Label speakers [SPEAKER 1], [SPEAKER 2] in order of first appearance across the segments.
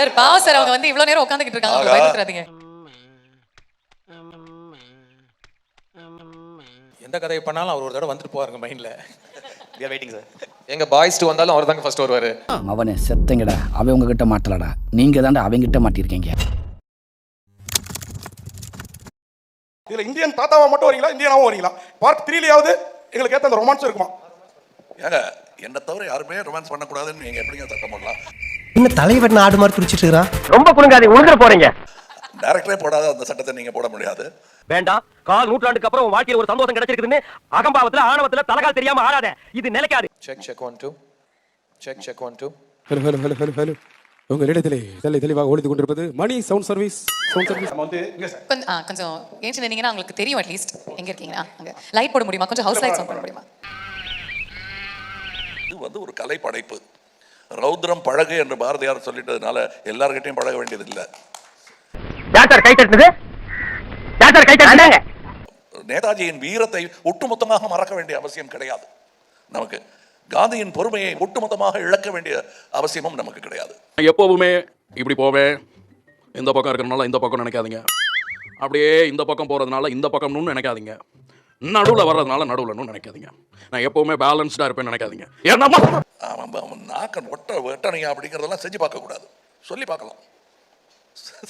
[SPEAKER 1] Sir பா sir அவங்க வந்து இவ்வளவு நேரம் உட்காந்துக்கிட்டு இருக்காங்க. பயந்துறாதீங்க
[SPEAKER 2] எந்த கதையை பண்ணாலும் அவர் ஒரு தடவை வந்துட்டு போவாருங்க மைண்ட்ல.
[SPEAKER 3] Waiting சார்
[SPEAKER 4] எங்க பாய்ஸ் டூ வந்தாலும் அவர் தாங்க ஃபர்ஸ்ட் வருவாரு.
[SPEAKER 5] அவனே செத்தங்கடா. அவன் உங்ககிட்ட மாட்டலடா. நீங்க தாண்டா அவங்கிட்ட மாட்டிருக்கீங்க.
[SPEAKER 6] இதுல இந்தியன் தாத்தாவா மட்டும் வரீங்களா? இந்தியனாவும் வரீங்களா? பார்ட் த்ரீலயாவது எங்களுக்கு ஏத்த அந்த ரொமான்ஸ் இருக்குமா?
[SPEAKER 3] ஏங்க என்னை தவிர யாருமே ரொமான்ஸ் பண்ணக்கூடாதுன்னு நீங்க எப்படிங்க சட்டம் பண்ணலாம்
[SPEAKER 7] இன்னும் தலைவர் ஆடு மாதிரி துடிச்சிட்டு இருக்கிறான்
[SPEAKER 8] ரொம்ப குடுங்காதீங்க உழுந்துட போறீங்க.
[SPEAKER 3] டைரக்டரே போடாத அந்த சட்டத்தை நீங்க போட முடியாது.
[SPEAKER 8] வேண்டாம் கால் நூற்றாண்டுக்கு அப்புறம் உன் வாழ்க்கையில ஒரு சந்தோஷம் கிடைச்சிருக்குதுன்னு அகம்பாவத்துல ஆணவத்துல தலகால் தெரியாம ஆடாத. இது நிலைக்காது.
[SPEAKER 4] Check check one two check check one two
[SPEAKER 9] hello hello hello hello hello. உங்கள் இடத்திலே தெளி தெளிவாக ஒழித்து கொண்டிருப்பது Mani sound service. Sound service.
[SPEAKER 6] வந்து
[SPEAKER 1] கொஞ்சம் ஆ, கொஞ்சம் ஏஞ்சி நின்னீங்கன்னா உங்களுக்கு தெரியும் அட்லீஸ்ட் எங்க இருக்கீங்கன்னா அங்க. லைட் போட முடியுமா? கொஞ்சம் ஹவுஸ் லைட்ஸ் ஆன் பண்ண முடியுமா?
[SPEAKER 3] இது வந்து ஒரு கலை படைப்பு ரௌத்ரம் பழகு என்று பாரதியார் சொல்லிட்டதுனால எல்லார்கிட்டையும் பழக வேண்டியது இல்லை நேதாஜியின் வீரத்தை ஒட்டுமொத்தமாக மறக்க வேண்டிய அவசியம் கிடையாது. நமக்கு காந்தியின் பொறுமையை ஒட்டுமொத்தமாக இழக்க வேண்டிய அவசியமும் நமக்கு கிடையாது.
[SPEAKER 9] எப்போவுமே இப்படி போவேன். இந்த பக்கம் இருக்கிறனால இந்த பக்கம் நினைக்காதீங்க. அப்படியே இந்த பக்கம் போகிறதுனால இந்த பக்கம்னு நினைக்காதீங்க. நடுவில் வர்றதுனால நடுவில்னு நினைக்காதீங்க. நான் எப்போவுமே பேலன்ஸ்டாக இருப்பேன்னு நினைக்காதீங்க. ஏன்னா
[SPEAKER 3] அவன் அவன் நாக்கன் ஒட்ட வெட்டணையா அப்படிங்கிறதெல்லாம் செஞ்சு பார்க்கக்கூடாது. சொல்லி பார்க்கலாம்.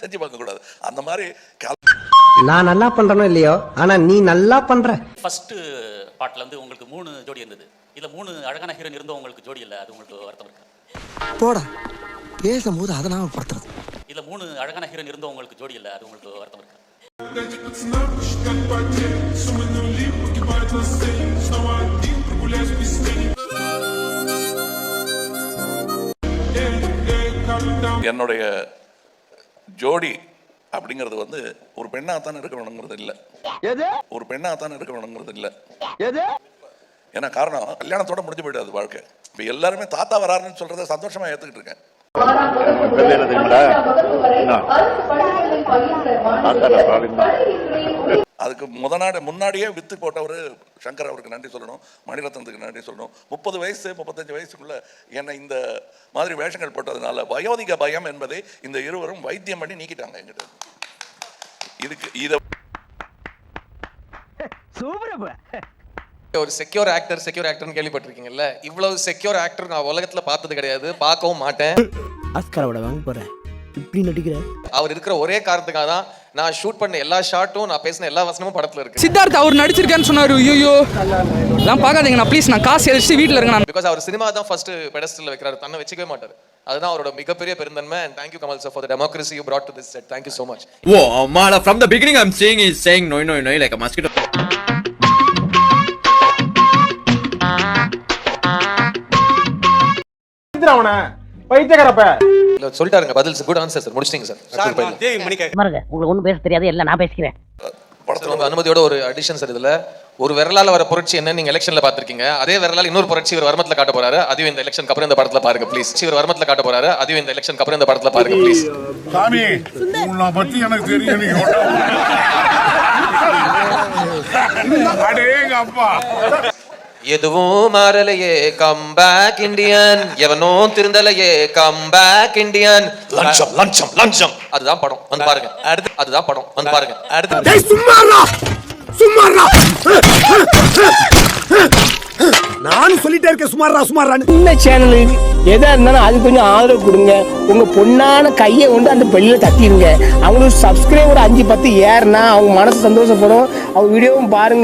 [SPEAKER 3] செஞ்சு பார்க்கக்கூடாது. அந்த மாதிரி
[SPEAKER 7] நான் நல்லா பண்றனோ இல்லையோ? ஆனா நீ நல்லா பண்ற.
[SPEAKER 10] ஃபர்ஸ்ட் பாட்டில் வந்து உங்களுக்கு மூணு ஜோடி இருந்தது. இதுல மூணு அழகான ஹீரோயின் இருந்தும் உங்களுக்கு ஜோடி இல்லை. அது உங்களுக்கு வருத்தம் இருக்கு.
[SPEAKER 7] போடா. பேசும்போது அதை நாம படுத்துறது
[SPEAKER 10] இதுல மூணு அழகான ஹீரோயின் இருந்தும் உங்களுக்கு ஜோடி இல்லை. அது உங்களுக்கு வருத்தம் இருக்கு.
[SPEAKER 3] என்னுடைய ஜோடி அப்படிங்கிறது வந்து ஒரு பெண்ணாகத்தான் இருக்கணுங்கிறது இல்லை. ஒரு பெண்ணாகத்தான் இருக்கணுங்கிறது இல்லை. ஏன்னா காரணம் கல்யாணத்தோட முடிஞ்சு போயிடாது வாழ்க்கை. இப்போ எல்லாருமே தாத்தா வராருன்னு சொல்றத சந்தோஷமா ஏத்துக்கிட்டு இருக்கேன். அதுக்கு முத நாடு முன்னாடியே வித்து போட்டவர் சங்கர் அவருக்கு நன்றி சொல்லணும் மணிரத்னத்துக்கு நன்றி சொல்லணும். முப்பது வயசு முப்பத்தஞ்சு வயசுக்குள்ள என்னை இந்த மாதிரி வேஷங்கள் போட்டதுனால வயோதிக பயம் என்பதை இந்த இருவரும் வைத்தியம் பண்ணி நீக்கிட்டாங்க எங்கிட்ட இதுக்கு இதை
[SPEAKER 4] ஒரு செக்யூர் ஆக்டர் செக்யூர் ஆக்டர்னு கேள்விப்பட்டிருக்கீங்கல்ல? இவ்வளவு செக்யூர் ஆக்டர் நான் உலகத்துல பார்த்தது கிடையாது பார்க்கவும் மாட்டேன்.
[SPEAKER 7] ஆஸ்கரோட வாங்க போறேன். இப்படி நடிக்கிற?
[SPEAKER 4] அவர் இருக்கிற ஒரே காரணத்துக்காக தான் நான் ஷூட் பண்ண எல்லா ஷாட்டும் நான் பேசின எல்லா வசனமும் படத்துல இருக்கு.
[SPEAKER 5] சித்தார்த் அவர் நடிச்சிருக்கேன்னு சொன்னாரு. ஐயோ நான் பார்க்காதீங்க நான் ப்ளீஸ் நான் காசு எரிச்சு வீட்டில் இருக்கேன் நான்
[SPEAKER 4] பிகாஸ் அவர் சினிமா தான் ஃபர்ஸ்ட் பெடஸ்டல்ல வைக்கிறாரு. தன்னை வச்சுக்கவே மாட்டார். அதுதான் அவரோட மிகப்பெரிய பெருந்தன்மை. And thank you Kamal sir for the democracy you brought to this set. Thank you so much.
[SPEAKER 8] Whoa, Mala, from the beginning I'm saying he's saying no, no, no, like a mosquito.
[SPEAKER 6] அவனை. பைத்தியக்காரப்ப.
[SPEAKER 4] சொல்லிட்டாருங்க பதில் good answer sir முடிச்சிட்டீங்க sir
[SPEAKER 8] பாருங்க உங்களுக்கு ஒண்ணும் பேச தெரியாது இல்ல நான் பேசிக்கிறேன்.
[SPEAKER 4] படத்துல உங்க அனுமதியோட ஒரு அடிஷன் சார் இதுல. ஒரு விரலால வர புரட்சி என்ன நீங்க எலெக்ஷன்ல பாத்திருக்கீங்க அதே விரலால இன்னொரு புரட்சி இவர் வர்மத்துல காட்ட போறாரு. அதுவும் இந்த எலெக்ஷன் அப்புறம் இந்த படத்துல பாருங்க ப்ளீஸ் இவர் வர்மத்துல காட்ட போறாரு. அதுவும் இந்த எலெக்ஷன் அப்புறம் இந்த படத்துல பாருங்க ப்ளீஸ்
[SPEAKER 3] சாமி உன்னை பத்தி எனக்கு தெரியும் நீங்க அடேங்க அப்பா
[SPEAKER 4] எதுவும் மாறலையே கம் பேக் இந்தியன் எவனும் திருந்தலையே கம் பேக் இந்தியன் லஞ்சம் லஞ்சம் லஞ்சம். அதுதான் படம். வந்து பாருங்க. அடுத்து. அதுதான் படம். வந்து பாருங்க. அடுத்து.
[SPEAKER 7] நானும் சொல்லிட்டே இருக்கேன் சுமாரா சுமாரான்னு
[SPEAKER 8] இந்த சேனலுக்கு எதா இருந்தாலும் அது கொஞ்சம் ஆதரவு கொடுங்க. உங்க பொண்ணான கையை கொண்டு அந்த பெல்லில தட்டிடுங்க அவங்களுக்கு சப்ஸ்கிரைபர் அஞ்சு பத்து ஏறுனா அவங்க மனசு சந்தோஷப்படும். அவங்க வீடியோவும் பாருங்க.